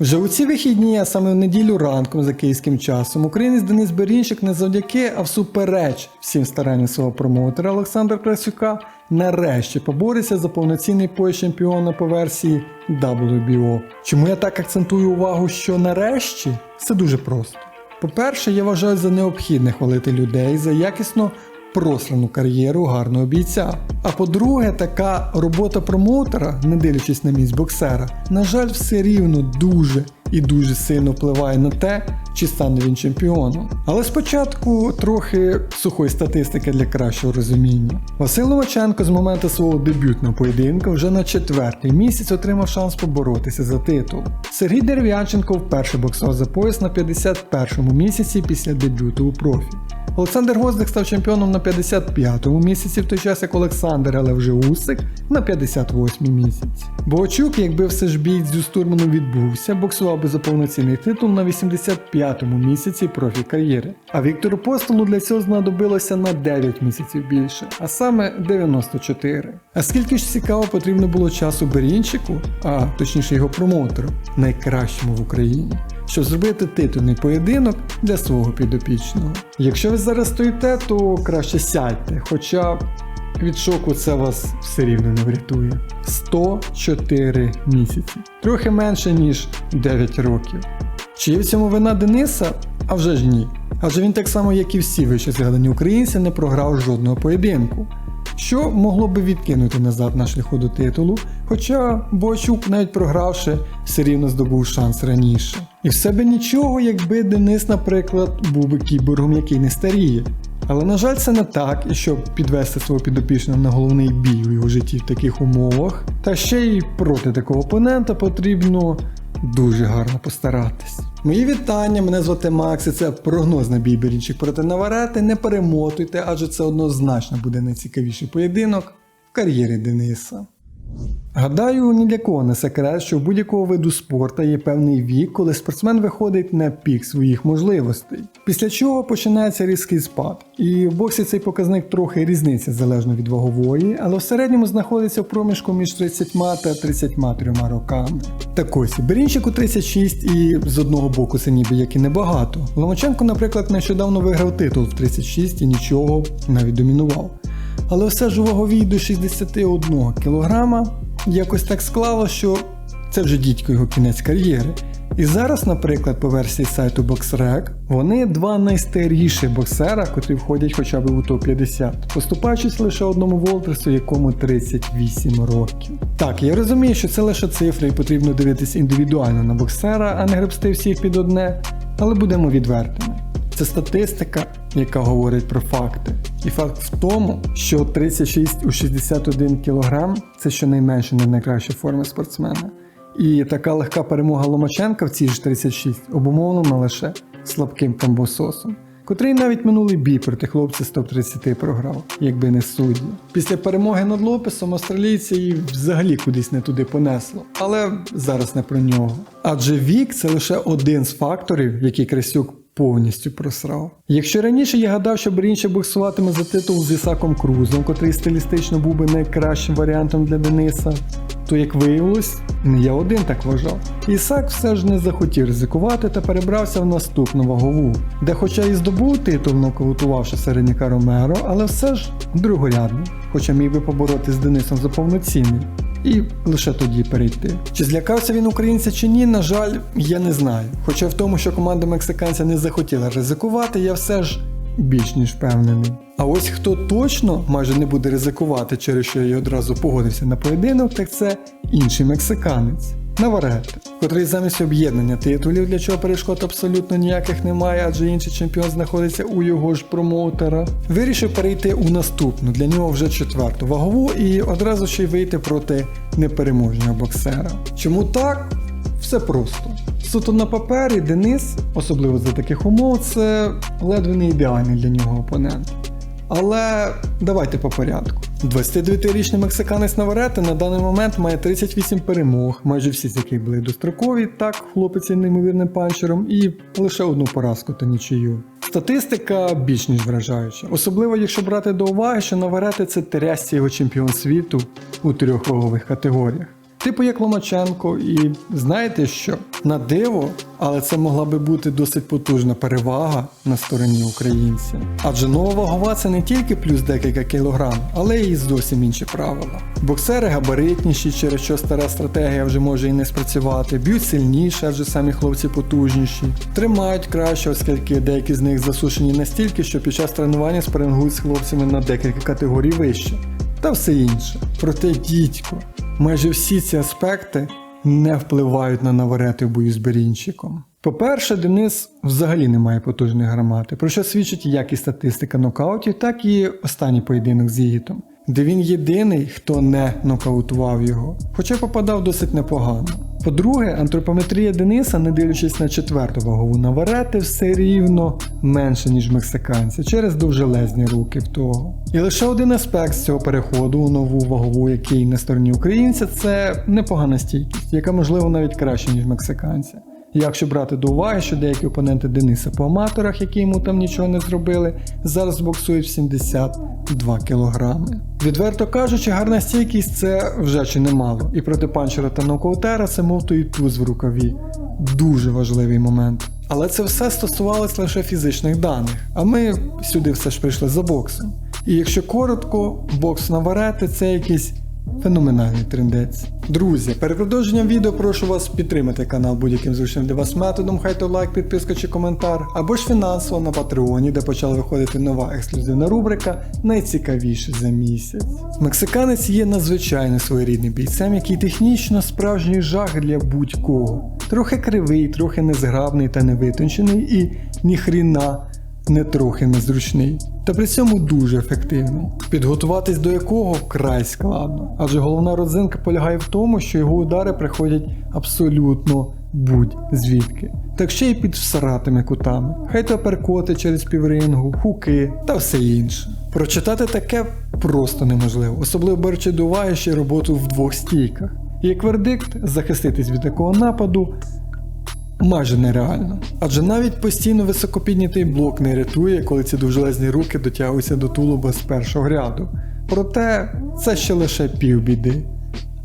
Вже у ці вихідні, а саме в неділю ранком за київським часом, українець Денис Берінчик не завдяки, а всупереч всім старанням свого промоутера Олександра Красюка нарешті побореться за повноцінний пояс чемпіона по версії WBO. Чому я так акцентую увагу, що нарешті? Це дуже просто. По-перше, я вважаю за необхідне хвалити людей за якісно прослану кар'єру гарного бійця. А по-друге, така робота промоутера, не дивлячись на місць боксера, на жаль, все рівно дуже і дуже сильно впливає на те, чи стане він чемпіоном. Але спочатку трохи сухої статистики для кращого розуміння. Василь Ломаченко з моменту свого дебютного поєдинку вже на четвертий місяць отримав шанс поборотися за титул. Сергій Дерев'янченко вперше боксував за пояс на 51-му місяці після дебюту у профі. Олександр Гвоздик став чемпіоном на 55-му місяці, в той час як Олександр, але вже Усик на 58-й місяці. Богачук, якби все ж бій з Дюстурманом відбувся, боксував би за повноцінний титул на 85-му місяці профі кар'єри. А Віктору Постолу для цього знадобилося на 9 місяців більше, а саме 94. А скільки ж цікаво потрібно було часу Берінчику, а точніше його промоутеру, найкращому в Україні щоб зробити титульний поєдинок для свого підопічного. Якщо ви зараз стоїте, то краще сядьте, хоча від шоку це вас все рівно не врятує. 104 місяці, трохи менше ніж 9 років. Чи є в цьому вина Дениса? А вже ж ні. Адже він так само, як і всі вище згадані українці, не програв жодного поєдинку. Що могло би відкинути назад на шляху до титулу, хоча Бочук, навіть програвши, все рівно здобув шанс раніше. І все би нічого, якби Денис, наприклад, був би кіборгом, який не старіє. Але на жаль, це не так, і щоб підвести свого підопічного на головний бій у його житті в таких умовах, та ще й проти такого опонента потрібно дуже гарно постаратись. Мої вітання, мене звати Макс, і це прогноз на бій Берінчик проти Наварети. Не перемотуйте, адже це однозначно буде найцікавіший поєдинок в кар'єрі Дениса. Гадаю, ні для кого не секрет, що в будь-якого виду спорту є певний вік, коли спортсмен виходить на пік своїх можливостей, після чого починається різкий спад. І в боксі цей показник трохи різниця залежно від вагової, але в середньому знаходиться в проміжку між 30 та 33 роками. Так ось, Берінчику 36 і з одного боку це ніби як і небагато. Ломаченко, наприклад, нещодавно виграв титул в 36 і нічого навіть домінував. Але все ж у ваговій до 61 кг якось так склало, що це вже дідько його кінець кар'єри. І зараз, наприклад, по версії сайту BoxRec, вони два найстаріші боксера, котрі входять хоча б у топ-50, поступаючись лише одному Волтерсу, якому 38 років. Так, я розумію, що це лише цифри і потрібно дивитись індивідуально на боксера, а не гребсти всіх під одне, але будемо відвертими. Це статистика, яка говорить про факти. І факт в тому, що 36 у 61 кг це щонайменше не найкраща форма спортсмена. І така легка перемога Ломаченка в цій ж 36 обумовлена лише слабким камбососом, котрий навіть минулий бій проти хлопця з топ-30 програв, якби не судді. Після перемоги над Лопесом австралійця її взагалі кудись не туди понесло. Але зараз не про нього. Адже вік це лише один з факторів, які Красюк повністю просрав. Якщо раніше я гадав, що Брінча боксуватиме за титул з Ісаком Крузом, котрий стилістично був би найкращим варіантом для Дениса, то як виявилось, не я один так вважав. Ісак все ж не захотів ризикувати та перебрався в наступну вагову, де хоча і здобув титул, нокаутувавши середняка Ромеро, але все ж другорядний, хоча міг би побороти з Денисом за повноцінний. І лише тоді перейти. Чи злякався він українця чи ні, на жаль, я не знаю. Хоча в тому, що команда мексиканця не захотіла ризикувати, я все ж більш ніж впевнений. А ось хто точно майже не буде ризикувати, через що я одразу погодився на поєдинок, так це інший мексиканець. Наварете, котрий замість об'єднання титулів, для чого перешкод абсолютно ніяких немає, адже інший чемпіон знаходиться у його ж промоутера, вирішив перейти у наступну, для нього вже четверту вагову і одразу ще й вийти проти непереможного боксера. Чому так? Все просто. Суто на папері Денис, особливо за таких умов, це ледве не ідеальний для нього опонент. Але давайте по порядку. 29-річний мексиканець Наварети на даний момент має 38 перемог, майже всі з яких були дострокові, так, хлопець є неймовірним панчером, і лише одну поразку та нічию. Статистика більш ніж вражаюча, особливо якщо брати до уваги, що Наварети це терясці його чемпіон світу у трьох вагових категоріях. Типу як Ломаченко, і знаєте що? На диво, але це могла би бути досить потужна перевага на стороні українця. Адже нова вагова це не тільки плюс декілька кілограм, але й зовсім інші правила. Боксери габаритніші, через що стара стратегія вже може і не спрацювати, б'ють сильніше, адже самі хлопці потужніші, тримають краще, оскільки деякі з них засушені настільки, що під час тренування спарингують з хлопцями на декілька категорій вище, та все інше. Проте дідько, майже всі ці аспекти не впливають на наверети в бою з Берінчиком. По-перше, Денис взагалі не має потужної гармати, про що свідчить як і статистика нокаутів, так і останній поєдинок з Ігітом, де він єдиний, хто не нокаутував його, хоча попадав досить непогано. По-друге, антропометрія Дениса, не дивлячись на четверту вагову наварети, все рівно менше, ніж мексиканця, через довжелезні руки в того. І лише один аспект з цього переходу у нову вагову, який на стороні українця, це непогана стійкість, яка можливо навіть краще, ніж мексиканця. Якщо брати до уваги, що деякі опоненти Дениса по аматорах, які йому там нічого не зробили, зараз боксують в 72 кілограми. Відверто кажучи, гарна стійкість це вже чи немало. І проти панчера та нокаутера це мов той туз в рукаві. Дуже важливий момент. Але це все стосувалось лише фізичних даних, а ми сюди все ж прийшли за боксом. І якщо коротко, бокс на варети це якийсь Феноменальний трендець. Друзі, перед продовженням відео прошу вас підтримати канал будь-яким зручним для вас методом, хай то лайк, підписка чи коментар, або ж фінансово на Патреоні, де почала виходити нова ексклюзивна рубрика Найцікавіше за місяць. Мексиканець є надзвичайно своєрідним бійцем, який технічно справжній жах для будь-кого. Трохи кривий, трохи незграбний та невитончений і ніхріна не трохи незручний, та при цьому дуже ефективний, підготуватись до якого вкрай складно, адже головна родзинка полягає в тому, що його удари приходять абсолютно будь-звідки, так ще й під всаратими кутами, хай то перкоти через піврингу, хуки та все інше. Прочитати таке просто неможливо, особливо беручи до уваги ще роботу в двох стійках. Як вердикт, захиститись від такого нападу майже нереально. Адже навіть постійно високопіднятий блок не рятує, коли ці довжелезні руки дотягуються до тулуба з першого ряду. Проте це ще лише півбіди.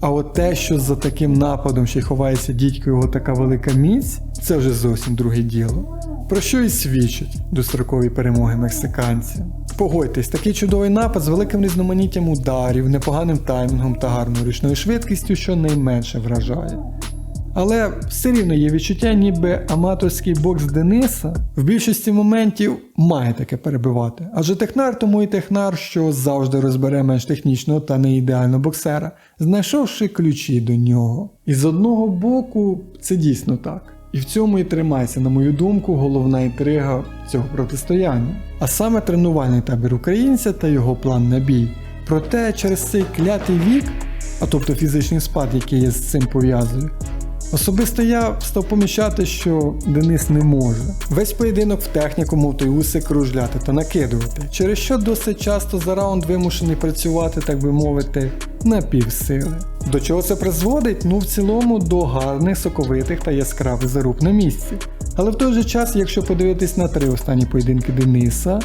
А от те, що за таким нападом ще й ховається дідько його така велика міць, це вже зовсім друге діло. Про що і свідчить дострокові перемоги мексиканців. Погодьтесь, такий чудовий напад з великим різноманіттям ударів, непоганим таймінгом та гарною ручною швидкістю, що найменше вражає. Але все рівно є відчуття, ніби аматорський бокс Дениса в більшості моментів має таке перебивати. Адже технар тому і технар, що завжди розбере менш технічного та не ідеального боксера, знайшовши ключі до нього. І з одного боку, це дійсно так. І в цьому і тримається, на мою думку, головна інтрига цього протистояння. А саме тренувальний табір українця та його план на бій. Проте через цей клятий вік, а тобто фізичний спад, який я з цим пов'язую, Особисто я став помічати, що Денис не може. Весь поєдинок в техніку, мов той усик кружляти та накидувати, через що досить часто за раунд вимушений працювати, так би мовити, на півсили. До чого це призводить? Ну в цілому до гарних, соковитих та яскравих заруб на місці. Але в той же час, якщо подивитись на три останні поєдинки Дениса,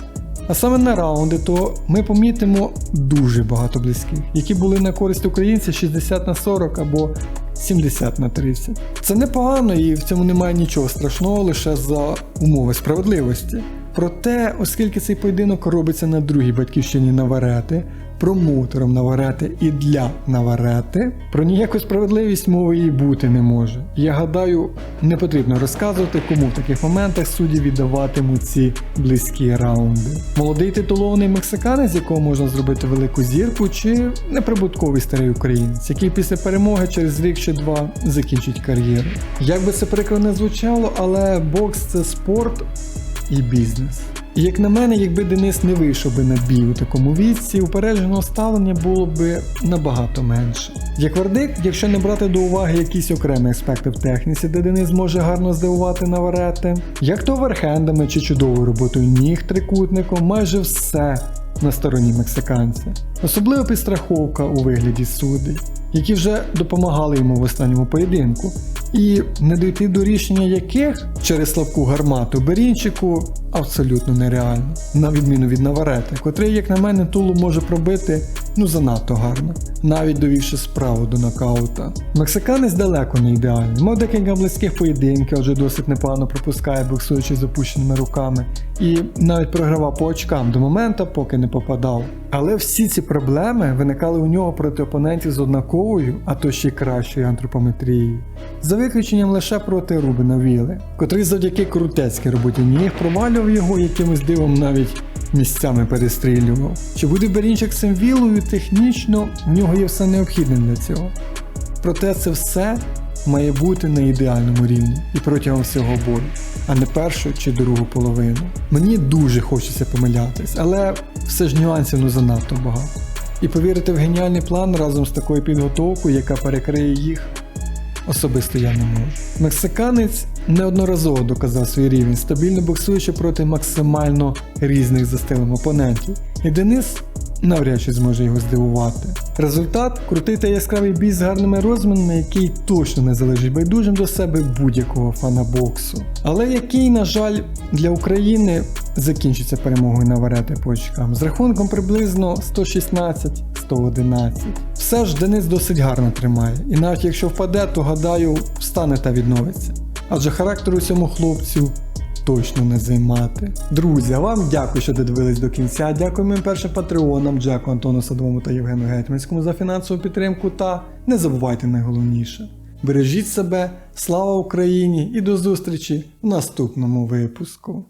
а саме на раунди, то ми помітимо дуже багато близьких, які були на користь українців 60 на 40 або 70 на 30. Це непогано і в цьому немає нічого страшного лише за умови справедливості. Проте, оскільки цей поєдинок робиться на другій батьківщині Наварети, промоутером Наварети і для Наварети, про ніяку справедливість мови і бути не може. Я гадаю, не потрібно розказувати, кому в таких моментах судді віддаватимуть ці близькі раунди. Молодий титулований мексиканець, якого можна зробити велику зірку, чи неприбутковий старий українець, який після перемоги через рік чи два закінчить кар'єру. Як би це прикро не звучало, але бокс це спорт і бізнес. Як на мене, якби Денис не вийшов би на бій у такому віці, упередженого ставлення було б набагато менше. Як вердикт, якщо не брати до уваги якісь окремі аспекти в техніці, де Денис може гарно здивувати наварети, як то верхендами чи чудовою роботою ніг трикутником, майже все на стороні мексиканця. Особливо підстраховка у вигляді суддей, які вже допомагали йому в останньому поєдинку. І не дійти до рішення яких через слабку гармату Берінчику абсолютно нереально, на відміну від Наварети, котрий, як на мене, тулу може пробити ну занадто гарно, навіть довівши справу до нокаута. Мексиканець далеко не ідеальний, мав декілька близьких поєдинків, адже досить непогано пропускає, боксуючи з опущеними руками, і навіть програвав по очкам до моменту, поки не попадав. Але всі ці проблеми виникали у нього проти опонентів з однаковою, а то ще й кращою антропометрією. За виключенням лише проти Рубена Віли, котрий завдяки крутецькій роботі ніг провалював його якимось дивом навіть місцями перестрілював. Чи буде Берінчик цим вілою технічно, в нього є все необхідне для цього. Проте це все має бути на ідеальному рівні і протягом всього бою, а не першу чи другу половину. Мені дуже хочеться помилятись, але все ж нюансів ну занадто багато. І повірити в геніальний план разом з такою підготовкою, яка перекриє їх, особисто я не можу. Мексиканець неодноразово доказав свій рівень, стабільно боксуючи проти максимально різних за стилем опонентів. І Денис навряд чи зможе його здивувати. Результат крутий та яскравий бій з гарними розмінами, який точно не залежить байдужим до себе будь-якого фана боксу. Але який, на жаль, для України закінчиться перемогою на варети по очкам з рахунком приблизно 116-111. Все ж Денис досить гарно тримає, і навіть якщо впаде, то гадаю, встане та відновиться. Адже характер у цьому хлопцю точно не займати. Друзі, вам дякую, що додивились до кінця. Дякую моїм першим патреонам, Джеку Антону Садовому та Євгену Гетьманському за фінансову підтримку. Та не забувайте найголовніше. Бережіть себе, слава Україні і до зустрічі в наступному випуску.